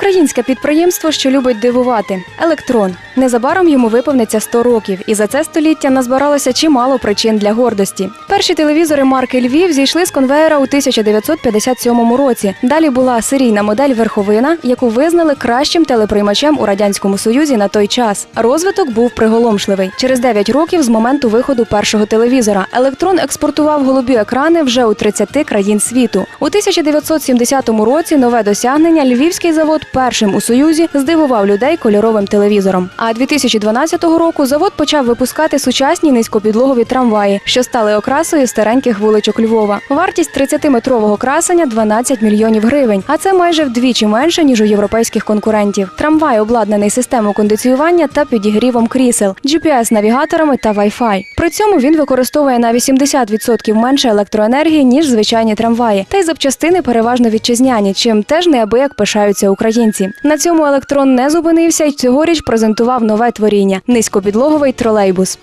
Українське підприємство, що любить дивувати електрон. Незабаром йому виповниться 100 років, і за це століття назбиралося чимало причин для гордості. Перші телевізори марки Львів зійшли з конвеєра у 1957 році. Далі була серійна модель Верховина, яку визнали кращим телеприймачем у радянському союзі на той час. Розвиток був приголомшливий. Через 9 років з моменту виходу першого телевізора електрон експортував голубі екрани вже у 30 країн світу. У 1970 році нове досягнення львівський завод першим у союзі здивував людей кольоровим телевізором. А 2012 року завод почав випускати сучасні низькопідлогові трамваї, що стали окрасою стареньких вуличок Львова. Вартість 30-метрового красення 12 мільйонів гривень, а це майже вдвічі менше ніж у європейських конкурентів. Трамвай обладнаний системою кондиціювання та підігрівом крісел, GPS-навігаторами та Wi-Fi. При цьому він використовує на 80% менше електроенергії ніж звичайні трамваї, та й запчастини переважно вітчизняні, чим теж неабияк пишаються українці. На цьому електрон не зупинився і цьогоріч презентував нове творіння низькопідлоговий тролейбус.